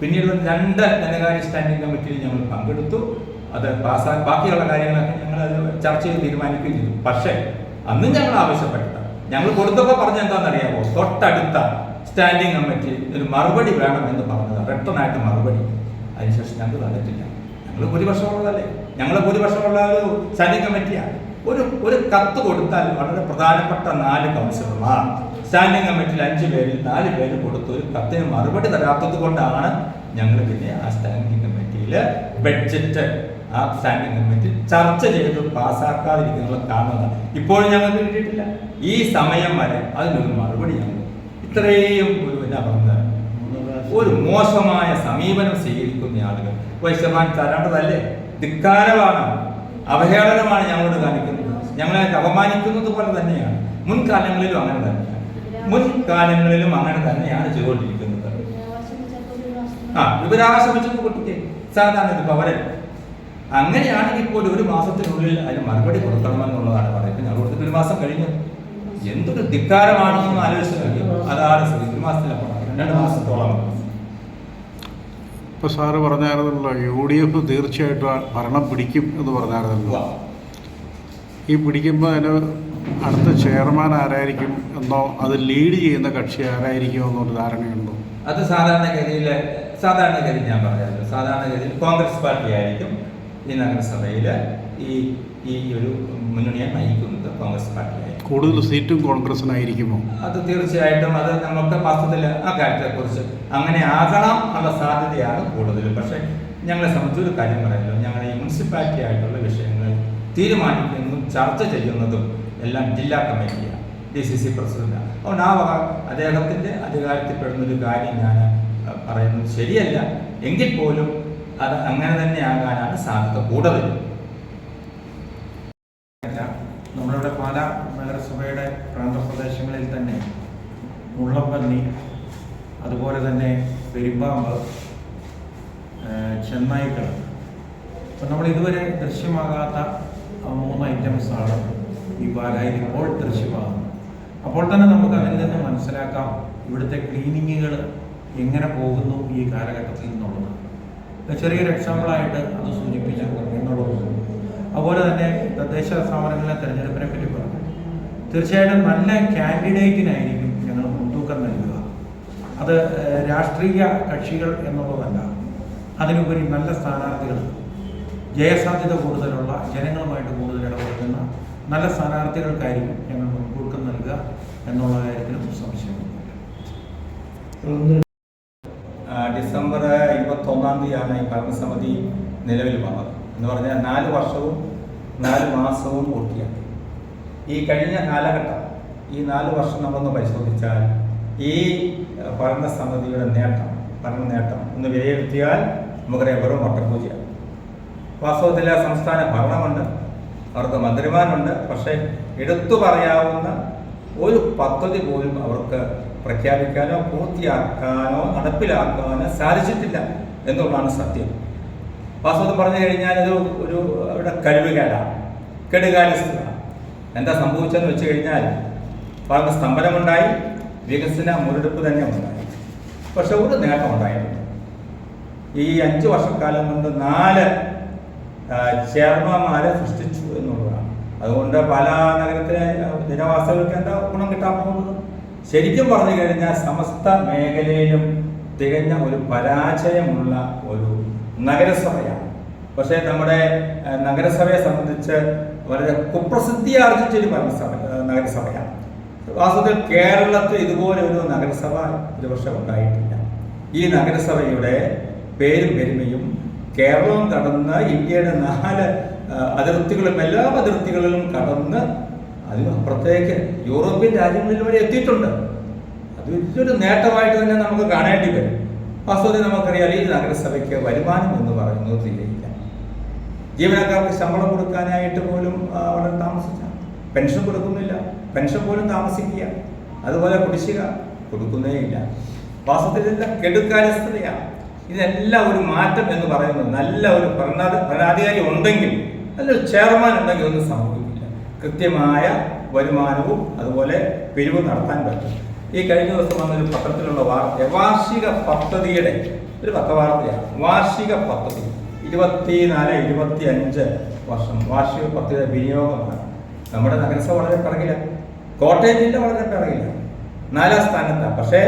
പിന്നീട് രണ്ട് ധനകാര്യ സ്റ്റാൻഡിംഗ് കമ്മിറ്റിയിൽ ഞങ്ങൾ പങ്കെടുത്തു. അത് പാസ്സാ ബാക്കിയുള്ള കാര്യങ്ങളൊക്കെ ഞങ്ങൾ അത് ചർച്ച ചെയ്ത് തീരുമാനിക്കുകയും ചെയ്തു. പക്ഷേ അന്നും ഞങ്ങൾ ആവശ്യപ്പെട്ടത് ഞങ്ങൾ കൊടുത്തപ്പോൾ പറഞ്ഞ എന്താണെന്നറിയാമോ തൊട്ടടുത്ത സ്റ്റാൻഡിംഗ് കമ്മിറ്റി ഒരു മറുപടി വേണം എന്ന് പറഞ്ഞത്. റിട്ടേൺ ആയിട്ട് മറുപടി. അതിനുശേഷം ഞങ്ങൾ തന്നിട്ടില്ല ഞങ്ങൾ ഭൂരിപക്ഷമുള്ളതല്ലേ? ഞങ്ങൾ ഭൂരിപക്ഷമുള്ള ഒരു സ്റ്റാൻഡിംഗ് കമ്മിറ്റിയാണ്. ഒരു ഒരു കത്ത് കൊടുത്താൽ വളരെ പ്രധാനപ്പെട്ട നാല് കൗൺസിലർമാർ. സ്റ്റാൻഡിംഗ് കമ്മിറ്റിയിൽ അഞ്ച് പേരിൽ നാല് പേര് കൊടുത്ത ഒരു കത്തിന് മറുപടി തരാത്തത് കൊണ്ടാണ് ഞങ്ങൾ പിന്നെ ആ സ്റ്റാൻഡിംഗ് കമ്മിറ്റിയിൽ ബഡ്ജറ്റ് ആ സ്റ്റാൻഡിംഗ് കമ്മിറ്റി ചർച്ച ചെയ്ത് പാസ്സാക്കാതിരിക്കുന്നത് കാണുന്നത്. ഇപ്പോഴും ഞങ്ങൾക്ക് കിട്ടിയിട്ടില്ല. ഈ സമയം വരെ അതിനൊരു മറുപടി ഞങ്ങൾ ഇത്രയും ഒരു എന്നാ പറഞ്ഞത്. ഒരു മോശമായ സമീപനം സ്വീകരിക്കുന്ന ആളുകൾ. വൈശ്യമാൻ തരേണ്ടതല്ലേ ധിക്കാരമാണ് അവഹേളനമാണ് ഞങ്ങളോട് കാണിക്കുന്നത്. ഞങ്ങളെ അപമാനിക്കുന്നത് പോലെ തന്നെയാണ്. മുൻകാലങ്ങളിലും അങ്ങനെ തന്നെയാണ് മുൻകാലങ്ങളിലും അങ്ങനെ തന്നെയാണ് ചെയ്തുകൊണ്ടിരിക്കുന്നത്. ആ വിവരാവകാശം കുട്ടിക്ക് സാധാരണ ഒരു പവരൻ അങ്ങനെയാണെങ്കിൽ പോലും ഒരു മാസത്തിനുള്ളിൽ അതിന് മറുപടി കൊടുക്കണമെന്നുള്ളതാണ് പറയുന്നത്. ഞങ്ങൾ കൊടുത്തിട്ട് ഒരു മാസം കഴിഞ്ഞു. എന്തൊരു ധിക്കാരമാണെന്ന് ആലോചിച്ചു കഴിയും അതാണ് സ്ഥിതി. ഒരു മാസത്തിലപ്പുറം. രണ്ട് മാസത്തോളം. ഇപ്പോൾ സാറ് പറഞ്ഞായിരുന്നല്ലോ യു ഡി എഫ് തീർച്ചയായിട്ടും ഭരണം പിടിക്കും എന്ന് പറഞ്ഞായിരുന്നല്ലോ. ഈ പിടിക്കുമ്പോൾ അതിന് അടുത്ത ചെയർമാൻ ആരായിരിക്കും എന്നോ അത് ലീഡ് ചെയ്യുന്ന കക്ഷി ആരായിരിക്കും എന്നൊരു ധാരണയുണ്ടോ? അത് സാധാരണഗതിയിൽ സാധാരണഗതി ഞാൻ പറയാമല്ലോ സാധാരണഗതിയിൽ കോൺഗ്രസ് പാർട്ടി ആയിരിക്കും ഈ നഗരസഭയിൽ ഈ ഈ ഒരു മുന്നണിയെ നയിക്കുന്നത് കോൺഗ്രസ് പാർട്ടി ആയിരിക്കും. കൂടുതൽ സീറ്റും കോൺഗ്രസിനായിരിക്കുമോ? അത് തീർച്ചയായിട്ടും അത് നമുക്ക് വാസ്തവത്തിൽ ആ കാര്യത്തെക്കുറിച്ച് അങ്ങനെ ആകണം ഉള്ള സാധ്യതയാണ് കൂടുതൽ പക്ഷേ ഞങ്ങളെ സംബന്ധിച്ച് ഒരു കാര്യം പറയാമല്ലോ ഞങ്ങൾ ഈ മുനിസിപ്പാലിറ്റി ആയിട്ടുള്ള വിഷയങ്ങൾ തീരുമാനിക്കുന്നതും ചർച്ച ചെയ്യുന്നതും എല്ലാം ജില്ലാ കമ്മിറ്റിയാണ് ഡി സി സി പ്രസിഡന്റാണ്. അതുകൊണ്ട് ആ അധികാരത്തിൽപ്പെടുന്ന ഒരു കാര്യം ഞാൻ പറയുന്നത് ശരിയല്ല. എങ്കിൽ പോലും അത് അങ്ങനെ തന്നെ ആകാനാണ് സാധ്യത കൂടുതൽ അല്ല നമ്മളിവിടെ പാല നഗരസഭയുടെ പ്രാന്തപ്രദേശങ്ങളിൽ തന്നെ മുള്ളപ്പന്നി അതുപോലെ തന്നെ പെരുമ്പാമ്പ് ചെന്നൈ ചെന്നായ്ക്കൾ അപ്പം നമ്മൾ ഇതുവരെ ദൃശ്യമാകാത്ത മൂന്ന് ഐറ്റംസാണ് ഈ പാലായിൽ ഇപ്പോൾ ദൃശ്യമാകുന്നത്. അപ്പോൾ തന്നെ നമുക്ക് അതിൽ നിന്ന് മനസ്സിലാക്കാം ഇവിടുത്തെ ക്ലീനിങ്ങുകൾ എങ്ങനെ പോകുന്നു ഈ കാലഘട്ടത്തിൽ നിന്നുള്ളത് ചെറിയൊരു എക്സാമ്പിളായിട്ട് അത് സൂചിപ്പിച്ചു എന്നുള്ളത്. അതുപോലെ തന്നെ തദ്ദേശ സ്ഥാപനങ്ങളിലെ തെരഞ്ഞെടുപ്പിനെ പറ്റി പറഞ്ഞു. തീർച്ചയായിട്ടും നല്ല കാൻഡിഡേറ്റിനായിരിക്കും ഞങ്ങൾ മുൻതൂക്കം നൽകുക. അത് രാഷ്ട്രീയ കക്ഷികൾ എന്നുള്ളതല്ല അതിനുപരി നല്ല സ്ഥാനാർത്ഥികൾ. ജയസാധ്യത കൂടുതലുള്ള ജനങ്ങളുമായിട്ട് കൂടുതൽ ഇടപെടുന്ന നല്ല സ്ഥാനാർത്ഥികൾക്കായിരിക്കും ഞങ്ങൾ മുൻകൂർക്കം നൽകുക എന്നുള്ള കാര്യത്തിലും സംശയമൊന്നുമില്ല ഡിസംബർ ഇരുപത്തൊന്നാം തീയതിയാണ് ഈ ഭരണസമിതി നിലവിൽ വന്നത്. എന്ന് പറഞ്ഞാൽ നാല് വർഷവും നാല് മാസവും പൂർത്തിയാക്കി. ഈ കഴിഞ്ഞ കാലഘട്ടം ഈ നാല് വർഷം നമ്മളൊന്ന് പരിശോധിച്ചാൽ ഈ പഠന ഭരണസമിതിയുടെ നേട്ടം ഭരണ നേട്ടം ഒന്ന് വിലയിരുത്തിയാൽ നമുക്കറിയാം വെറും വട്ടപ്പൂജയാണ്. വാസ്തവത്തിൽ ആ സംസ്ഥാന ഭരണമുണ്ട് അവർക്ക് മന്ത്രിമാരുണ്ട് പക്ഷേ എടുത്തു പറയാവുന്ന ഒരു പദ്ധതി പോലും അവർക്ക് പ്രഖ്യാപിക്കാനോ പൂർത്തിയാക്കാനോ നടപ്പിലാക്കാനോ സാധിച്ചിട്ടില്ല എന്നുള്ളതാണ് സത്യം. വാസ്തവത്തിൽ പറഞ്ഞു കഴിഞ്ഞാൽ ഇത് ഒരു അവരുടെ കഴിവുകേടാണ് കെടുകാര്യസ്ഥതാണ് എന്താ സംഭവിച്ചതെന്ന് വെച്ച് കഴിഞ്ഞാൽ ഭരണ സ്തംഭനമുണ്ടായി വികസന മുരടിപ്പ് തന്നെ ഉണ്ടായി. പക്ഷെ ഒരു നേട്ടം ഉണ്ടായിട്ടുണ്ട്. ഈ അഞ്ച് വർഷക്കാലം കൊണ്ട് നാല് ചേർമ്മമാരെ സൃഷ്ടിച്ചു എന്നുള്ളതാണ്. അതുകൊണ്ട് പല നഗരത്തിലെ ജനവാസികൾക്ക് എന്താ ഗുണം കിട്ടാൻ പോകുന്നത്? ശരിക്കും പറഞ്ഞു കഴിഞ്ഞാൽ സമസ്ത മേഖലയിലും തികഞ്ഞ ഒരു പരാജയമുള്ള ഒരു നഗരസഭയാണ്. പക്ഷേ നമ്മുടെ നഗരസഭയെ സംബന്ധിച്ച് വളരെ കുപ്രസിദ്ധി ആർജിച്ചൊരു ആ, നഗരസഭയാണ്. വാസ്തവത്തിൽ കേരളത്തിൽ ഇതുപോലെ ഒരു നഗരസഭ ഒരു വർഷം ഉണ്ടായിട്ടില്ല. ഈ നഗരസഭയുടെ പേരും പെരുമയും കേരളം കടന്ന് ഇന്ത്യയുടെ നാല് അതിർത്തികളും എല്ലാ അതിർത്തികളിലും കടന്ന് അതിനപ്പുറത്തേക്ക് യൂറോപ്യൻ രാജ്യങ്ങളിൽ വരെ എത്തിയിട്ടുണ്ട്. അത് വലിയൊരു നേട്ടമായിട്ട് തന്നെ നമുക്ക് കാണേണ്ടി വരും. വാസ്തവത്തിൽ നമുക്കറിയാം ഈ നഗരസഭയ്ക്ക് വരുമാനം എന്ന് പറയുന്നത് തീരെയില്ല ജീവനക്കാർക്ക് ശമ്പളം കൊടുക്കാനായിട്ട് പോലും അവിടെ താമസിച്ച. പെൻഷൻ കൊടുക്കുന്നില്ല. പെൻഷൻ പോലും താമസിക്കുക അതുപോലെ കുടിശ്ശിക കൊടുക്കുന്നേയില്ല വാസ്തവത്തിൽ ഇതെല്ലാം ഇതെല്ലാം ഒരു മാറ്റം എന്ന് പറയുന്നത് നല്ല ഒരു ഭരണാധി ഭരണാധികാരി ഉണ്ടെങ്കിൽ നല്ലൊരു ചെയർമാൻ ഉണ്ടെങ്കിൽ ഒന്നും സംഭവിക്കില്ല. കൃത്യമായ വരുമാനവും അതുപോലെ പിരിവ് നടത്താൻ പറ്റും ഈ കഴിഞ്ഞ ദിവസം വന്നൊരു പത്രത്തിലുള്ള വാർത്ത വാർഷിക പദ്ധതിയുടെ ഒരു പത്രവാർത്തയാണ് വാർഷിക പദ്ധതി ഇരുപത്തിനാല് ഇരുപത്തി അഞ്ച് വർഷം വാർഷിക പദ്ധതിയുടെ വിനിയോഗമാണ്. നമ്മുടെ നഗരസഭ വളരെ പിറകില്ല കോട്ടയം ജില്ല വളരെ പിറകില്ല നാലാം സ്ഥാനത്താണ്. പക്ഷേ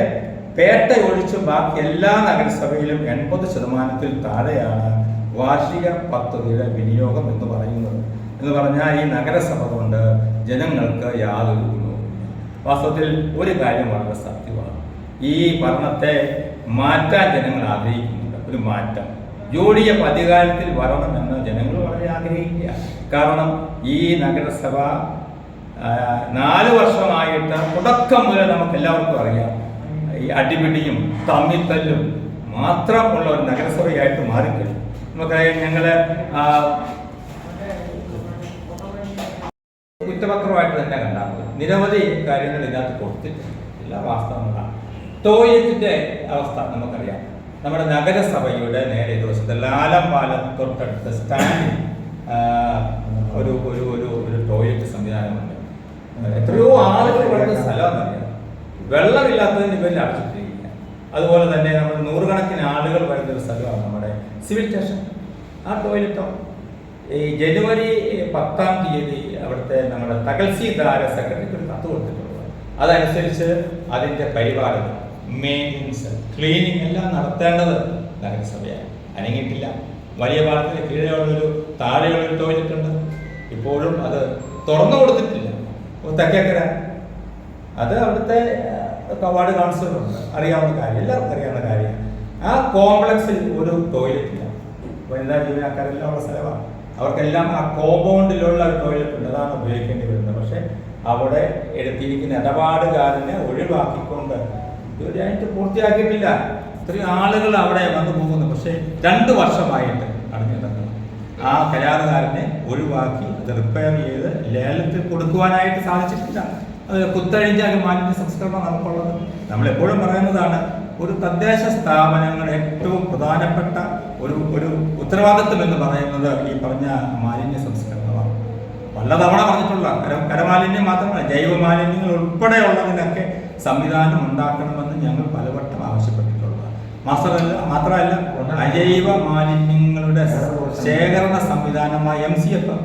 പേട്ട ഒഴിച്ച് ബാക്കി എല്ലാ നഗരസഭയിലും എൺപത് ശതമാനത്തിൽ താഴെയാണ് വാർഷിക പദ്ധതിയുടെ വിനിയോഗം എന്ന് പറയുന്നത്. എന്ന് പറഞ്ഞാൽ ഈ നഗരസഭ കൊണ്ട് ജനങ്ങൾക്ക് യാതൊരു വാസ്തവത്തിൽ ഒരു കാര്യം വളരെ സത്യമാണ്. ഈ ഭരണത്തെ മാറ്റാൻ ജനങ്ങൾ ആഗ്രഹിക്കുന്നുണ്ട്. ഒരു മാറ്റം. യു ഡി വരണമെന്ന് ജനങ്ങൾ വളരെ ആഗ്രഹിക്കുക കാരണം ഈ നഗരസഭ നാല് വർഷമായിട്ട് തുടക്കം മുതൽ നമുക്ക് എല്ലാവർക്കും അറിയാം. ഈ അടിപിടിയും തമ്മിത്തല്ലും മാത്രമുള്ള ഒരു നഗരസഭയായിട്ട് മാറിക്കഴിഞ്ഞു. നമുക്കറിയാം ഞങ്ങൾ കുറ്റപത്രമായിട്ട് തന്നെ കണ്ടാൽ മതി നിരവധി കാര്യങ്ങൾ ഇതിനകത്ത് കൊടുത്തിട്ടുണ്ട്. എല്ലാ വാസ്തവങ്ങളാണ് ടോയ്ലറ്റിന്റെ അവസ്ഥ നമുക്കറിയാം. നമ്മുടെ നഗരസഭയുടെ നേരെ ദിവസത്തെ ലാലം പാലം തൊട്ടടുത്ത് സ്റ്റാൻഡിൽ ഒരു ഒരു ഒരു ഒരു ടോയ്ലറ്റ് സംവിധാനമുണ്ട്. എത്രയോ ആളുകൾ വരുന്ന സ്ഥലമെന്നറിയാം വെള്ളമില്ലാത്തതിന് ഇവരിൽ അടച്ചിട്ടിരിക്കുക അതുപോലെ തന്നെ നമ്മൾ നൂറുകണക്കിന് ആളുകൾ വരുന്ന ഒരു സ്ഥലമാണ് നമ്മുടെ സിവിൽ സ്റ്റേഷൻ. ആ ടോയ്ലറ്റോ ഈ ജനുവരി പത്താം തീയതി അവിടുത്തെ നമ്മുടെ തകൽസിദാര സെക്രട്ടറിക്ക് ഒരു കത്ത് കൊടുത്തിട്ടുള്ളത് അതനുസരിച്ച് അതിന്റെ പരിപാലനം മെയിന്റനൻസ് ക്ലീനിങ് എല്ലാം നടത്തേണ്ടത് നഗരസഭയാണ്. അനങ്ങിയിട്ടില്ല. വലിയ പാലത്തിന് കീഴെയുള്ളൊരു താഴെയുള്ളൊരു ടോയ്ലറ്റ് ഉണ്ട്. ഇപ്പോഴും അത് തുറന്നു കൊടുത്തിട്ടില്ല. തെക്കേക്കര. അത് അവിടുത്തെ വാർഡ് കൗൺസിലറുണ്ട്. അറിയാവുന്ന കാര്യം എല്ലാവർക്കും അറിയാവുന്ന കാര്യം. ആ കോംപ്ലക്സിൽ ഒരു ടോയ്ലറ്റ് ഇല്ല. വനിതാ ജീവനക്കാരെല്ലാം ഉള്ള സ്ഥലമാണ്. അവർക്കെല്ലാം ആ കോമ്പൗണ്ടിലുള്ള ഒരു ടോയ്ലറ്റ് അതാണ് ഉപയോഗിക്കേണ്ടി വരുന്നത്. പക്ഷെ അവിടെ എടുത്തിരിക്കുന്ന ഇടപാടുകാരനെ ഒഴിവാക്കിക്കൊണ്ട് ഇതുവരെയായിട്ട് പൂർത്തിയാക്കിയിട്ടില്ല. ഇത്രയും ആളുകൾ അവിടെ വന്നു പോകുന്നു. പക്ഷേ രണ്ട് വർഷമായിട്ട് അടഞ്ഞു കിടക്കുന്നു. ആ കരാറുകാരനെ ഒഴിവാക്കി അത് റിപ്പയർ ചെയ്ത് ലേലത്തിൽ കൊടുക്കുവാനായിട്ട് സാധിച്ചിട്ടില്ല. അത് കുത്തഴിഞ്ഞ ഒരു മാലിന്യ സംസ്കരണം നമുക്കുള്ളത്. നമ്മളെപ്പോഴും പറയുന്നതാണ് ഒരു തദ്ദേശ സ്ഥാപനങ്ങളുടെ ഏറ്റവും പ്രധാനപ്പെട്ട ഒരു ഒരു ഉത്തരവാദിത്വം എന്ന് പറയുന്നത് ഈ പറഞ്ഞ മാലിന്യ സംസ്കരണമാണ്. പലതവണ പറഞ്ഞിട്ടുള്ള കര കരമാലിന്യം മാത്രമല്ല ജൈവ മാലിന്യങ്ങൾ ഉൾപ്പെടെയുള്ളതിനൊക്കെ സംവിധാനം ഉണ്ടാക്കണമെന്ന് ഞങ്ങൾ പലവട്ടം ആവശ്യപ്പെട്ടിട്ടുള്ളത് മാത്രമല്ല മാത്രമല്ല അജൈവ മാലിന്യങ്ങളുടെ ശേഖരണ സംവിധാനമായ എം സി എഫ്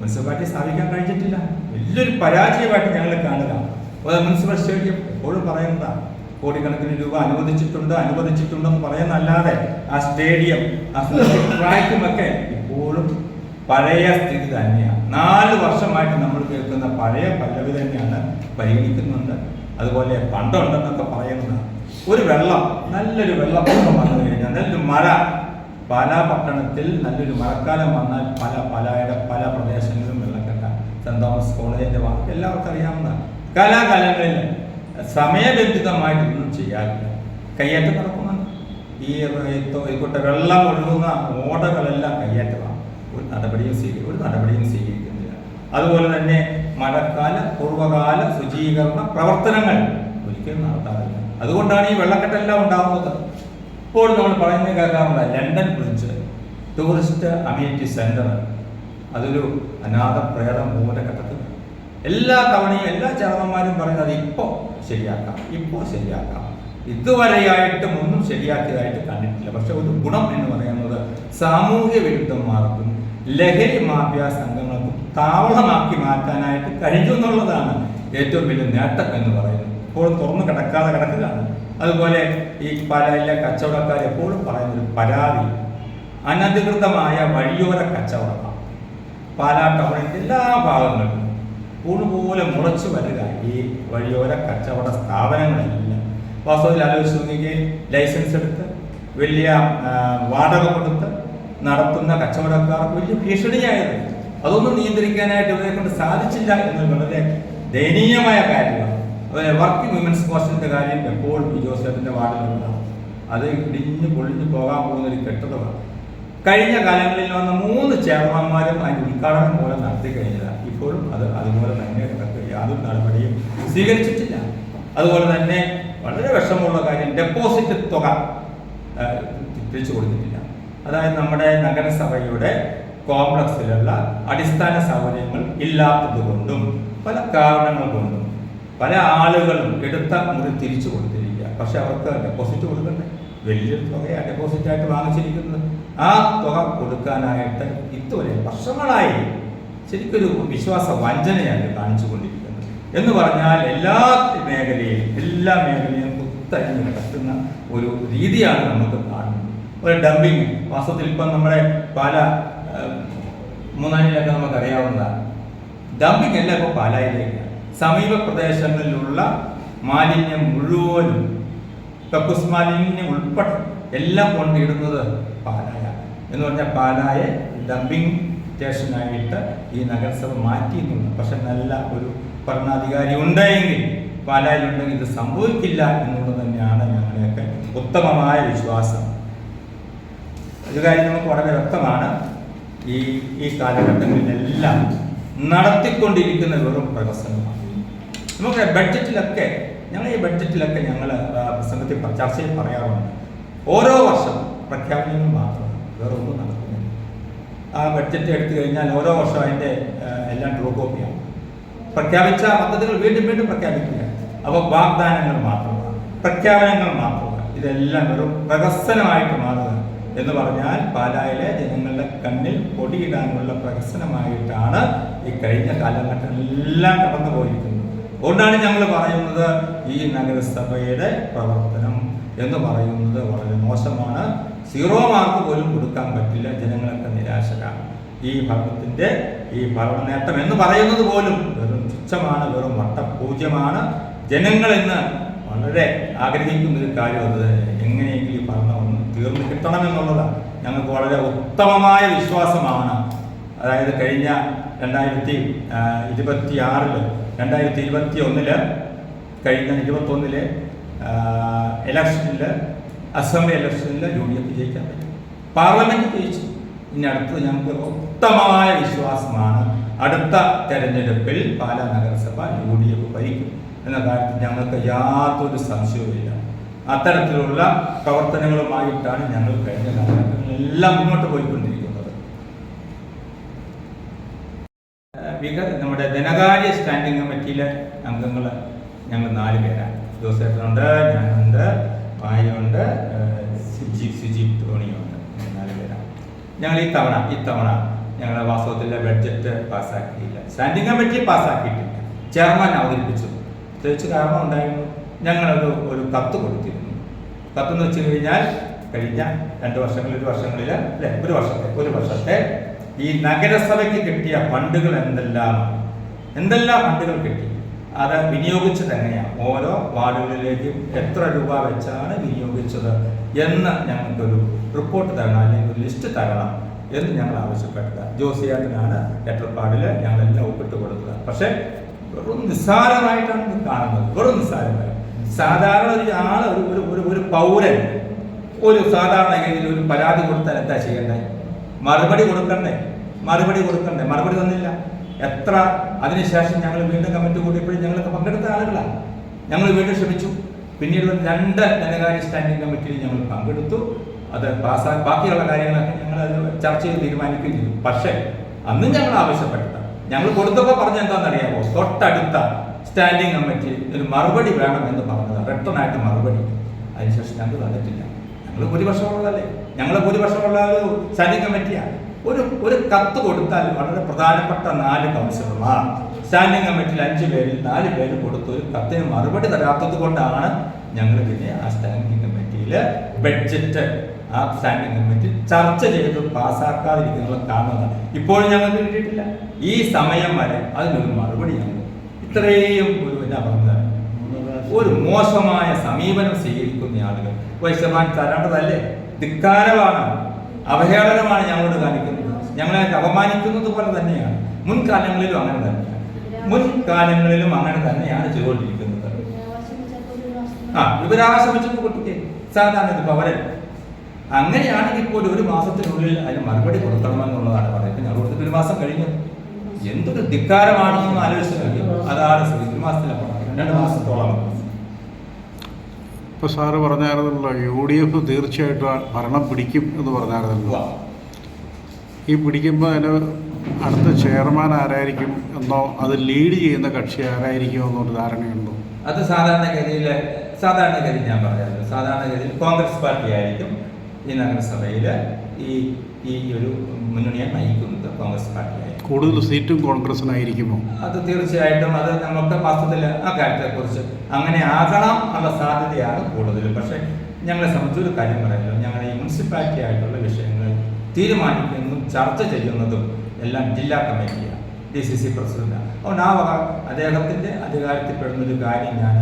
മുനിസിപ്പാലിറ്റി സ്ഥാപിക്കാൻ കഴിഞ്ഞിട്ടില്ല. വലിയൊരു പരാജയമായിട്ട് ഞങ്ങൾ കാണുക. മുനിസിപ്പൽ സ്റ്റേഡിയം എപ്പോഴും പറയുന്നതാണ്. കോടിക്കണക്കിന് രൂപ അനുവദിച്ചിട്ടുണ്ട് അനുവദിച്ചിട്ടുണ്ടെന്ന് പറയുന്നല്ലാതെ ആ സ്റ്റേഡിയം ആ ട്രാക്കും ഒക്കെ ഇപ്പോഴും പഴയ സ്ഥിതി തന്നെയാണ്. നാല് വർഷമായിട്ട് നമ്മൾ കേൾക്കുന്ന പഴയ പല്ലവി തന്നെയാണ് പരിഗണിക്കുന്നുണ്ട് അതുപോലെ പണ്ടുണ്ടെന്നൊക്കെ പറയുന്നത് ഒരു വെള്ളം നല്ലൊരു വെള്ളപ്പൊക്കം വന്നു കഴിഞ്ഞാൽ നല്ലൊരു മഴ. പല പട്ടണത്തിൽ നല്ലൊരു മഴക്കാലം വന്നാൽ പല പലയുടെ പല പ്രദേശങ്ങളിലും വെള്ളക്കെട്ടാണ്. സെന്റ് തോമസ് കോളേജിന്റെ വാക്ക് എല്ലാവർക്കും അറിയാവുന്നതാണ്. കാലാകാലങ്ങളിൽ സമയബന്ധിതമായിട്ടൊന്നും ചെയ്യാൻ കയ്യേറ്റം നടക്കുന്നുണ്ട്. ഈ ഇക്കോട്ടെ വെള്ളം ഒഴുകുന്ന ഓടകളെല്ലാം കയ്യേറ്റമാണ്. ഒരു നടപടിയും സ്വീകരിക്കും ഒരു നടപടിയും സ്വീകരിക്കുന്നില്ല. അതുപോലെ തന്നെ മഴക്കാല പൂർവകാല ശുചീകരണ പ്രവർത്തനങ്ങൾ ഒരിക്കലും നടത്താറില്ല. അതുകൊണ്ടാണ് ഈ വെള്ളക്കെട്ടെല്ലാം ഉണ്ടാകുന്നത്. ഇപ്പോൾ നമ്മൾ പറയുന്നത് കേൾക്കാറുള്ള London Bridge tourist amenity centre അതൊരു അനാഥ പ്രേത മൂലഘട്ടത്തിൽ എല്ലാ തവണയും എല്ലാ ചേർന്നന്മാരും പറയുന്നത് ഇപ്പോൾ ശരിയാക്കാം. ഇപ്പോൾ ശരിയാക്കാം. ഇതുവരെയായിട്ടും ഒന്നും ശരിയാക്കിയതായിട്ട് കണ്ടിട്ടില്ല. പക്ഷെ ഒരു ഗുണം എന്ന് പറയുന്നത് സാമൂഹ്യ വിരുദ്ധന്മാർക്കും ലഹരി മാഫിയ സംഘങ്ങൾക്കും താവളമാക്കി മാറ്റാനായിട്ട് കഴിഞ്ഞു എന്നുള്ളതാണ് ഏറ്റവും വലിയ നേട്ടം എന്ന് പറയുന്നത്. ഇപ്പോഴും തുറന്നു കിടക്കാതെ കിടക്കുകയാണ്. അതുപോലെ ഈ പല കച്ചവടക്കാർ എപ്പോഴും പറയുന്ന ഒരു പരാതി അനധികൃതമായ വഴിയോര കച്ചവടമാണ് പാലാ ടൗണിന്റെ എല്ലാ ഭാഗങ്ങളിലും ഊണുപോലെ മുളച്ചു വരിക. ഈ വഴിയോര കച്ചവട സ്ഥാപനങ്ങളെല്ലാം. വാസ്തവത്തിൽ ആലോചിച്ച് നോക്കിയെങ്കിൽ ലൈസൻസ് എടുത്ത് വലിയ വാടക കൊടുത്ത് നടത്തുന്ന കച്ചവടക്കാർക്ക് വലിയ ഭീഷണിയായത്. അതൊന്നും നിയന്ത്രിക്കാനായിട്ട് ഇവരെ കൊണ്ട് സാധിച്ചില്ല എന്നത് വളരെ ദയനീയമായ കാര്യമാണ്. അതുപോലെ വർക്കിംഗ് വിമൻസ് ഹോസ്റ്റലിന്റെ കാര്യം എപ്പോഴും ജോസഫിന്റെ വാർഡിലുള്ളതാണ് അത് ഇടിഞ്ഞു പൊളിഞ്ഞു പോകാൻ പോകുന്ന ഒരു കെട്ടിടമാണ്. കഴിഞ്ഞ കാലങ്ങളിൽ വന്ന മൂന്ന് ചെയർമാന്മാരും അതിന്റെ ഉദ്ഘാടനം പോലെ നടത്തി കഴിഞ്ഞതാണ്. ഇപ്പോഴും അത് അതുപോലെ തന്നെ കിടക്കുക യാതൊരു നടപടിയും സ്വീകരിച്ചിട്ടില്ല. അതുപോലെ തന്നെ വളരെ വിഷമമുള്ള കാര്യം ഡെപ്പോസിറ്റ് തുക തിരിച്ചു കൊടുത്തിട്ടില്ല. അതായത് നമ്മുടെ നഗരസഭയുടെ കോംപ്ലക്സിലുള്ള അടിസ്ഥാന സൗകര്യങ്ങൾ ഇല്ലാത്തതുകൊണ്ടും പല കാരണങ്ങൾ കൊണ്ടും പല ആളുകളും എടുത്ത മുറി തിരിച്ചു കൊടുത്തിരിക്കുക. പക്ഷെ അവർക്ക് ഡെപ്പോസിറ്റ് കൊടുക്കണ്ടേ? വലിയൊരു തുകയാണ് ഡെപ്പോസിറ്റ് ആയിട്ട് വാങ്ങിച്ചിരിക്കുന്നത്. ആ തുക കൊടുക്കാനായിട്ട് ഇതുവരെ വർഷങ്ങളായി ശരിക്കൊരു വിശ്വാസ വഞ്ചനയാണ് കാണിച്ചു കൊണ്ടിരിക്കുന്നത് എന്ന് പറഞ്ഞാൽ എല്ലാ മേഖലയിലും എല്ലാ മേഖലയിലും കുത്തഴിഞ്ഞ് കിടക്കുന്ന ഒരു രീതിയാണ് നമുക്ക് കാണുന്നത്. ഒരു ഡംപിങ് വാസ്തവത്തിൽ ഇപ്പം നമ്മുടെ പല മൂന്നാലിലൊക്കെ നമുക്ക് അറിയാവുന്നതാണ് ഡംപിങ് എല്ലാം ഇപ്പോൾ പാലായിലേക്കാണ് സമീപ പ്രദേശങ്ങളിലുള്ള മാലിന്യം മുഴുവനും കക്കൂസ് മാലിന്യം ഉൾപ്പെടെ എല്ലാം കൊണ്ടിടുന്നത് പാലായാണ്. എന്ന് പറഞ്ഞാൽ പാലായ ഡംപിങ് സ്റ്റേഷനായിട്ട് ഈ നഗരസഭ മാറ്റിയിട്ടുണ്ട്. പക്ഷെ നല്ല ഒരു ഭരണാധികാരി ഉണ്ടെങ്കിൽ പാലായിലുണ്ടെങ്കിൽ ഇത് സംഭവിക്കില്ല എന്നുള്ളത് തന്നെയാണ് ഞങ്ങളുടെയൊക്കെ ഉത്തമമായ വിശ്വാസം. ഒരു കാര്യം നമുക്ക് വളരെ വ്യക്തമാണ്. ഈ ഈ കാലഘട്ടങ്ങളിലെല്ലാം നടത്തിക്കൊണ്ടിരിക്കുന്ന വെറും പ്രവസനമാണ്. നമുക്ക് ബഡ്ജറ്റിലൊക്കെ ഞങ്ങൾ ഈ ബഡ്ജറ്റിലൊക്കെ ഞങ്ങൾ പ്രസംഗത്തിൽ ചർച്ചയിൽ പറയാറുണ്ട്. ഓരോ വർഷം പ്രഖ്യാപനങ്ങൾ മാത്രമാണ്. വേറെ ഒന്നും നടക്കുന്നില്ല. ആ ബഡ്ജറ്റ് എടുത്തു കഴിഞ്ഞാൽ ഓരോ വർഷവും അതിന്റെ എല്ലാം ട്രൂ കോപ്പിയാണ് പ്രഖ്യാപിച്ച പദ്ധതികൾ വീണ്ടും വീണ്ടും പ്രഖ്യാപിക്കുക. അപ്പോൾ വാഗ്ദാനങ്ങൾ മാത്രമാണ്. പ്രഖ്യാപനങ്ങൾ മാത്രമാണ്. ഇതെല്ലാം ഒരു പ്രഹസനമായിട്ട് മാറുക എന്ന് പറഞ്ഞാൽ പാലായിലെ ജനങ്ങളുടെ കണ്ണിൽ പൊടിയിടാനുള്ള പ്രഹസനമായിട്ടാണ് ഈ കഴിഞ്ഞ കാലഘട്ടങ്ങളെല്ലാം കടന്നു പോയിരിക്കുന്നത്. അതുകൊണ്ടാണ് ഞങ്ങൾ പറയുന്നത് ഈ നഗരസഭയുടെ പ്രവർത്തനം എന്ന് പറയുന്നത് വളരെ മോശമാണ്. സീറോ മാർക്ക് പോലും കൊടുക്കാൻ പറ്റില്ല. ജനങ്ങളൊക്കെ നിരാശരാണ്. ഈ ഭരണത്തിന്റെ ഈ ഭരണ നേട്ടം എന്ന് പറയുന്നത് പോലും വെറും തുച്ഛമാണ് വെറും വട്ടപൂജ്യമാണ് ജനങ്ങൾ ഇന്ന് വളരെ ആഗ്രഹിക്കുന്ന ഒരു കാര്യം അത് എങ്ങനെയെങ്കിലും ഈ ഭരണം ഒന്ന് തീർന്നു കിട്ടണമെന്നുള്ളതാണ് ഞങ്ങൾക്ക് വളരെ ഉത്തമമായ വിശ്വാസമാണ്. അതായത് കഴിഞ്ഞ രണ്ടായിരത്തി ഇരുപത്തി ആറിൽ രണ്ടായിരത്തി ഇരുപത്തി ഒന്നിൽ കഴിഞ്ഞ ഇരുപത്തി ഒന്നിൽ ഇലക്ഷനിൽ അസംബ്ലി ഇലക്ഷനിൽ യു ഡി എഫ് ജയിക്കാൻ പറ്റും. പാർലമെന്റ് ജയിച്ചു. ഇനി അടുത്തത് ഞങ്ങൾക്ക് ഉത്തമമായ വിശ്വാസമാണ്. അടുത്ത തെരഞ്ഞെടുപ്പിൽ പാലാ നഗരസഭ യു ഡി എഫ് ഭരിക്കും എന്ന കാര്യത്തിൽ ഞങ്ങൾക്ക് യാതൊരു സംശയവുമില്ല അത്തരത്തിലുള്ള പ്രവർത്തനങ്ങളുമായിട്ടാണ് ഞങ്ങൾ കഴിഞ്ഞ കാലഘട്ടങ്ങളിലെല്ലാം മുന്നോട്ട് പോയിക്കൊണ്ടിരിക്കുന്നത്. നമ്മുടെ ധനകാര്യ സ്റ്റാൻഡിംഗ് കമ്മിറ്റിയിലെ അംഗങ്ങൾ ഞങ്ങൾ നാല് പേരാണ്. ജോസേട്ടനുണ്ട് ഞാനുണ്ട് വായുണ്ട് സിജി സിജി ടോണിയുണ്ട് നാല് പേരാണ് ഞങ്ങൾ ഈ തവണ ഈ ഞങ്ങളുടെ വാസ്തവത്തിലെ ബഡ്ജറ്റ് പാസ്സാക്കിയില്ല. സ്റ്റാൻഡിംഗ് കമ്മിറ്റി പാസ്സാക്കിയിട്ടില്ല. ചെയർമാൻ അവതരിപ്പിച്ചു. പ്രത്യേകിച്ച് കാരണം ഉണ്ടായിരുന്നു. ഞങ്ങളത് ഒരു കത്ത് കൊടുത്തിരുന്നു. കത്തെന്ന് വെച്ച് കഴിഞ്ഞാൽ കഴിഞ്ഞ രണ്ട് വർഷങ്ങളിൽ ഒരു വർഷങ്ങളിൽ അല്ലെ? ഒരു വർഷത്തെ ഒരു വർഷത്തെ ഈ നഗരസഭയ്ക്ക് കിട്ടിയ ഫണ്ടുകൾ എന്തെല്ലാം? എന്തെല്ലാം ഫണ്ടുകൾ കിട്ടി? അത് വിനിയോഗിച്ചത് എങ്ങനെയാണ് ഓരോ വാർഡുകളിലേക്കും എത്ര രൂപ വെച്ചാണ് വിനിയോഗിച്ചത് എന്ന് ഞങ്ങൾക്കൊരു റിപ്പോർട്ട് തരണം അല്ലെങ്കിൽ ഒരു ലിസ്റ്റ് തരണം എന്ന് ഞങ്ങൾ ആവശ്യപ്പെട്ടത്. ജോസിയാട്ടിനാണ് ലെറ്റർപാഡിൽ ഞങ്ങളെല്ലാം ഒപ്പിട്ട് കൊടുത്തത്. പക്ഷേ വെറും നിസ്സാരമായിട്ടാണ് ഇത് കാണുന്നത്. വെറും നിസ്സാരമായി സാധാരണ ഒരു ആൾ ഒരു ഒരു ഒരു പൗരൻ ഒരു സാധാരണ സാധാരണഗതിയിൽ ഒരു പരാതി കൊടുത്താൽ എന്താ ചെയ്യണ്ടേ മറുപടി കൊടുക്കണ്ടേ? മറുപടി കൊടുക്കണ്ടേ? മറുപടി തന്നില്ല. എത്ര അതിനുശേഷം ഞങ്ങൾ വീണ്ടും കമ്മിറ്റി കൂട്ടിയപ്പോഴും ഞങ്ങളൊക്കെ പങ്കെടുത്ത ആളുകളാണ്. ഞങ്ങൾ വീണ്ടും ശ്രമിച്ചു പിന്നീട് രണ്ട് ധനകാര്യ സ്റ്റാൻഡിംഗ് കമ്മിറ്റിയിൽ ഞങ്ങൾ പങ്കെടുത്തു. അത് പാസ്സാ ബാക്കിയുള്ള കാര്യങ്ങളൊക്കെ ഞങ്ങൾ അത് ചർച്ച ചെയ്ത് തീരുമാനിക്കുകയും ചെയ്തു. പക്ഷേ അന്നും ഞങ്ങൾ ആവശ്യപ്പെട്ടത് ഞങ്ങൾ കൊടുത്തപ്പോൾ പറഞ്ഞ എന്താണെന്നറിയാമോ? തൊട്ടടുത്ത സ്റ്റാൻഡിംഗ് കമ്മിറ്റി ഒരു മറുപടി വേണം എന്ന് പറഞ്ഞത് റിട്ടേൺ ആയിട്ട് മറുപടി. അതിനുശേഷം ഞങ്ങൾ തന്നിട്ടില്ല. ഞങ്ങൾ ഭൂരിപക്ഷമുള്ളതല്ലേ? ഞങ്ങൾ ഭൂരിപക്ഷമുള്ള ഒരു സ്റ്റാൻഡിംഗ് കമ്മിറ്റിയാണ്. ഒരു ഒരു കത്ത് കൊടുത്താൽ വളരെ പ്രധാനപ്പെട്ട നാല് കൗൺസിലർമാർ. സ്റ്റാൻഡിംഗ് കമ്മിറ്റിയിൽ അഞ്ച് പേരിൽ നാല് പേര് കൊടുത്ത ഒരു കത്തിന് മറുപടി തരാത്തത് കൊണ്ടാണ് ഞങ്ങൾ പിന്നെ ആ സ്റ്റാൻഡിംഗ് കമ്മിറ്റിയിൽ ബഡ്ജറ്റ് ആ സ്റ്റാൻഡിംഗ് കമ്മിറ്റി ചർച്ച ചെയ്ത് പാസ്സാക്കാതിരിക്കുന്നത് കാണുന്നത് ഇപ്പോഴും ഞങ്ങൾക്ക് കിട്ടിയിട്ടില്ല. ഈ സമയം വരെ അതിനൊരു മറുപടി ഞങ്ങൾ ഇത്രയും ഒരു എന്നാ പറഞ്ഞത്. ഒരു മോശമായ സമീപനം സ്വീകരിക്കുന്ന ആളുകൾ. വൈശ്യമാൻ തരേണ്ടതല്ലേ? ധിക്കാരമാണ് അവഹേളനമാണ് ഞങ്ങളോട് കാണിക്കുന്നത്. ഞങ്ങളെ അപമാനിക്കുന്നത് പോലെ തന്നെയാണ്. മുൻകാലങ്ങളിലും അങ്ങനെ തന്നെയാണ്. മുൻകാലങ്ങളിലും അങ്ങനെ തന്നെയാണ് ചെയ്തുകൊണ്ടിരിക്കുന്നത്. ആ വിവരാവകാശം പൊട്ടിക്കേ സാധാരണ ഇത് പവരൻ അങ്ങനെയാണെങ്കിൽ പോലും ഒരു മാസത്തിനുള്ളിൽ അതിന് മറുപടി കൊടുക്കണമെന്നുള്ളതാണ് പറയുന്നത്. ഞങ്ങൾ കൊടുത്തിട്ട് ഒരു മാസം കഴിഞ്ഞു. എന്തൊരു ധിക്കാരമാണെന്ന് ആലോചിച്ചു കഴിയും അതാണ് സ്ഥിതി ഒരു മാസത്തിലാണ് രണ്ട് മാസത്തോളം. ഇപ്പോൾ സാറ് പറഞ്ഞായിരുന്നല്ലോ യു ഡി എഫ് തീർച്ചയായിട്ടും ഭരണം പിടിക്കും എന്ന് പറഞ്ഞായിരുന്നല്ലോ. ഈ പിടിക്കുമ്പോൾ അതിന് അടുത്ത ചെയർമാൻ ആരായിരിക്കും എന്നോ അത് ലീഡ് ചെയ്യുന്ന കക്ഷി ആരായിരിക്കും എന്നൊരു ധാരണയുണ്ടോ? അത് സാധാരണഗതിയിൽ സാധാരണഗതി ഞാൻ പറയാമല്ലോ സാധാരണഗതിയിൽ കോൺഗ്രസ് പാർട്ടി ആയിരിക്കും ഈ നഗരസഭയിൽ ഈ ഈ ഒരു മുന്നണിയെ നയിക്കുന്നത് കോൺഗ്രസ് പാർട്ടി കൂടുതൽ സീറ്റും കോൺഗ്രസിനായിരിക്കുമോ? അത് തീർച്ചയായിട്ടും അത് നമുക്ക് വാസ്തവത്തിൽ ആ കാര്യത്തെക്കുറിച്ച് അങ്ങനെ ആകണം എന്നുള്ള സാധ്യതയാണ് കൂടുതലും. പക്ഷേ ഞങ്ങളെ സംബന്ധിച്ച് ഒരു കാര്യം പറയാമല്ലോ ഞങ്ങൾ ഈ മുനിസിപ്പാലിറ്റി ആയിട്ടുള്ള വിഷയങ്ങൾ തീരുമാനിക്കുന്നതും ചർച്ച ചെയ്യുന്നതും എല്ലാം ജില്ലാ കമ്മിറ്റിയാണ് ഡി സി സി പ്രസിഡന്റ് അതുകൊണ്ട് ആ വക അധികാരത്തിൽപ്പെടുന്ന ഒരു കാര്യം ഞാൻ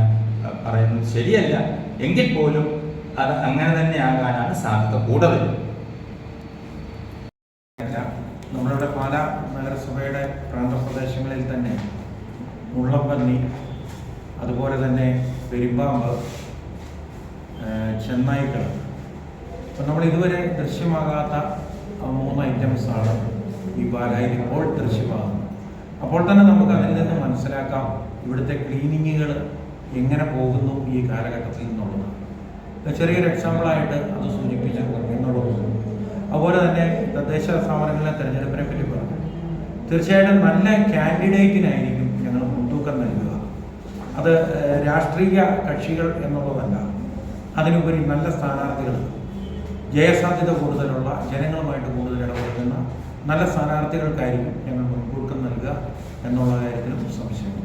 പറയുന്നത് ശരിയല്ല. എങ്കിൽ പോലും അത് അങ്ങനെ തന്നെ ആകാനാണ് സാധ്യത കൂടുതൽ നമ്മളുടെ പാല നഗരസഭയുടെ പ്രാന്തപ്രദേശങ്ങളിൽ തന്നെ മുള്ളപ്പന്നി അതുപോലെ തന്നെ പെരുമ്പാമ്പ് ചെന്നായ്ക്കൾ അപ്പം നമ്മൾ ഇതുവരെ ദൃശ്യമാകാത്ത മൂന്ന് ഐറ്റംസാണ് ഈ പാലായിൽ ഇപ്പോൾ ദൃശ്യമാകുന്നത്. അപ്പോൾ തന്നെ നമുക്ക് അതിൽ നിന്ന് മനസ്സിലാക്കാം ഇവിടുത്തെ ക്ലീനിങ്ങുകൾ എങ്ങനെ പോകുന്നു ഈ കാലഘട്ടത്തിൽ എന്നുള്ളത്. ഒരു ചെറിയൊരു എക്സാമ്പിളായിട്ട് അത് സൂചിപ്പിച്ചു എന്നുള്ളത്. അതുപോലെ തന്നെ തദ്ദേശ സ്ഥാപനങ്ങളിലെ തെരഞ്ഞെടുപ്പിനെ പറ്റി പറഞ്ഞു. തീർച്ചയായിട്ടും നല്ല കാൻഡിഡേറ്റിനായിരിക്കും ഞങ്ങൾ മുൻതൂക്കം നൽകുക. അത് രാഷ്ട്രീയ കക്ഷികൾ എന്നുള്ളതല്ല. അതിനുപരി നല്ല സ്ഥാനാർത്ഥികൾ. ജയസാധ്യത കൂടുതലുള്ള ജനങ്ങളുമായിട്ട് കൂടുതൽ ഇടപെടുന്ന നല്ല സ്ഥാനാർത്ഥികൾക്കായിരിക്കും ഞങ്ങൾ മുൻതൂക്കം നൽകുക എന്നുള്ള കാര്യത്തിലും സംശയമില്ല.